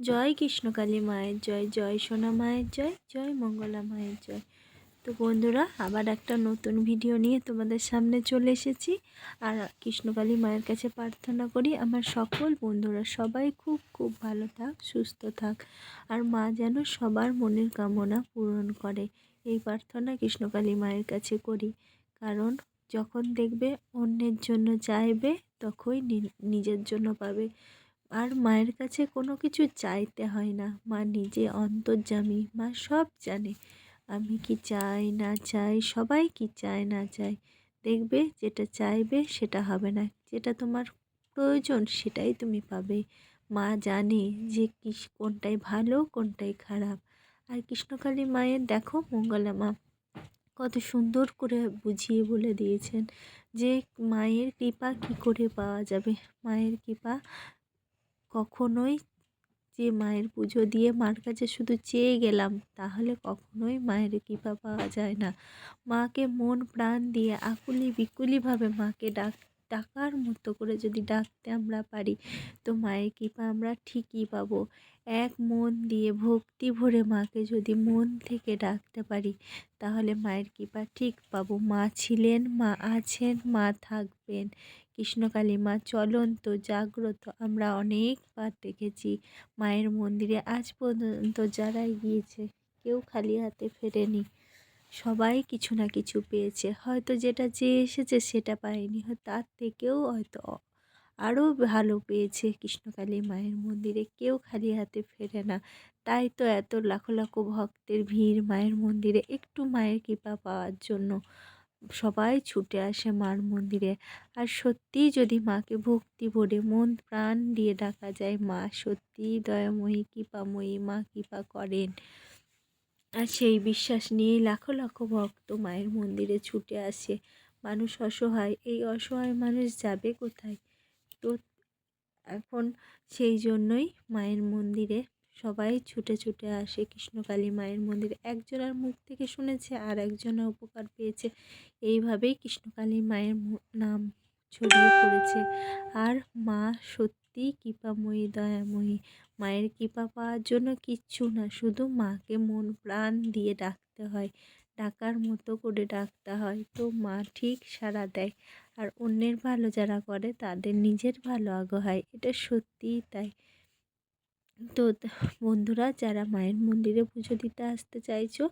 জয় কৃষ্ণকালী মায়ের জয় জয় সোনা মায়ের জয় জয় মঙ্গলা মায়ের জয়। তো বন্ধুরা, আবার একটা নতুন ভিডিও নিয়ে তোমাদের সামনে চলে এসেছি। আর কৃষ্ণকালী মায়ের কাছে প্রার্থনা করি, আমার সকল বন্ধুরা সবাই খুব খুব ভালো থাক, সুস্থ থাক। আর মা যেন সবার মনের কামনা পূরণ করে। এই প্রার্থনা কৃষ্ণকালী মায়ের কাছে করি। কারণ যখন দেখবে অন্যের জন্য চাইবে, তখনই নিজের জন্য পাবে। আর মায়ের কাছে কোনো কিছু চাইতে হয় না। মা নিজে অন্তর্যামী, মা সব জানে। আমি কি চাই, না চাই, সবাই কি চায়, না চায়। দেখবে যেটা চাইবে সেটা হবে না। যেটা তোমার প্রয়োজন সেটাই তুমি পাবে। মা জানে যে কি কোনটাই ভালো, কোনটাই খারাপ। আর কৃষ্ণকালী মায়ের দেখো মঙ্গলা মা কত সুন্দর করে বুঝিয়ে বলে দিয়েছেন যে মায়ের কৃপা কি করে পাওয়া যাবে? মায়ের কৃপা কখনোই যে মায়ের পুজো দিয়ে মার কাছে শুধু চেয়ে গেলাম, তাহলে কখনোই মায়ের কৃপা পাওয়া যায় না। মাকে মন প্রাণ দিয়ে আকুলি বিকুলিভাবে মাকে ডাক, ডাকার মতো করে যদি ডাকতে আমরা পারি, তো মায়ের কৃপা আমরা ঠিকই পাবো। এক মন দিয়ে ভক্তি ভরে মাকে যদি মন থেকে ডাকতে পারি, তাহলে মায়ের কৃপা ঠিক পাবো। মা ছিলেন, মা আছেন, মা থাকবেন। কৃষ্ণকালী মা, চলন্ত, জাগ্রত, আমরা অনেকবার দেখেছি মায়ের মন্দিরে। আজ পর্যন্ত যারাই গিয়েছে, কেউ খালি হাতে ফেরেনি। সবাই কিছু না কিছু পেয়েছে। হয়তো যেটা চেয়ে এসেছে সেটা পায়নি। তার থেকেও হয়তো আরও ভালো পেয়েছে কৃষ্ণকালী মায়ের মন্দিরে। কেউ খালি হাতে ফেরে না। তাই তো এত লাখো লাখো ভক্তের ভিড় মায়ের মন্দিরে। একটু মায়ের কৃপা পাওয়ার জন্য। সবাই ছুটে আসে মার মন্দিরে। আর সত্যিই যদি মাকে ভক্তি ভরে মন প্রাণ দিয়ে ডাকা যায়, মা সত্যিই দয়াময়ী, কৃপাময়ী, মা কৃপা করেন। আর সেই বিশ্বাস নিয়ে লাখো লাখো ভক্ত মায়ের মন্দিরে ছুটে আসে। মানুষ অসহায়, এই অসহায় মানুষ যাবে কোথায়? তো এখন সেই জন্যই মায়ের মন্দিরে সবাই ছুটে ছুটে আসে কৃষ্ণকালী মায়ের মন্দিরে। একজনের মুখ থেকে শুনেছে আর একজনের উপকার পেয়েছে। এইভাবেই কৃষ্ণকালী মায়ের নাম ছড়িয়ে পড়েছে। আর মা সত্যি কৃপাময়ী, দয়াময়ী। মায়ের কৃপা পাওয়ার জন্য কিচ্ছু না, শুধু মাকে মন প্রাণ দিয়ে ডাকতে হয়। ডাকার মতো করে ডাকতে হয়। তো মা ঠিক সাড়া দেয়। আর অন্যের ভালো যারা করে, তাদের নিজের ভালো আগে হয়। এটা সত্যিই তাই। তো বন্ধুরা যারা মায়ের মন্দিরে পুজো দিতে আসতে চাইছো,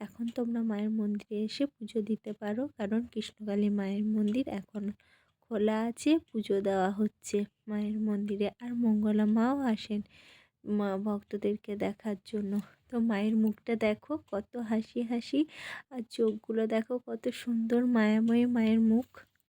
এখন তোমরা মায়ের মন্দিরে এসে পুজো দিতে পারো। কারণ কৃষ্ণকালী মায়ের মন্দির এখন খোলা আছে, পুজো দেওয়া হচ্ছে মায়ের মন্দিরে। আর মঙ্গলা মাও আসেন মা, ভক্তদেরকে দেখার জন্য। তো মায়ের মুখটা দেখো, কত হাসি হাসি। আর চোখগুলো দেখো, কত সুন্দর মায়াময়ী মায়ের মুখ।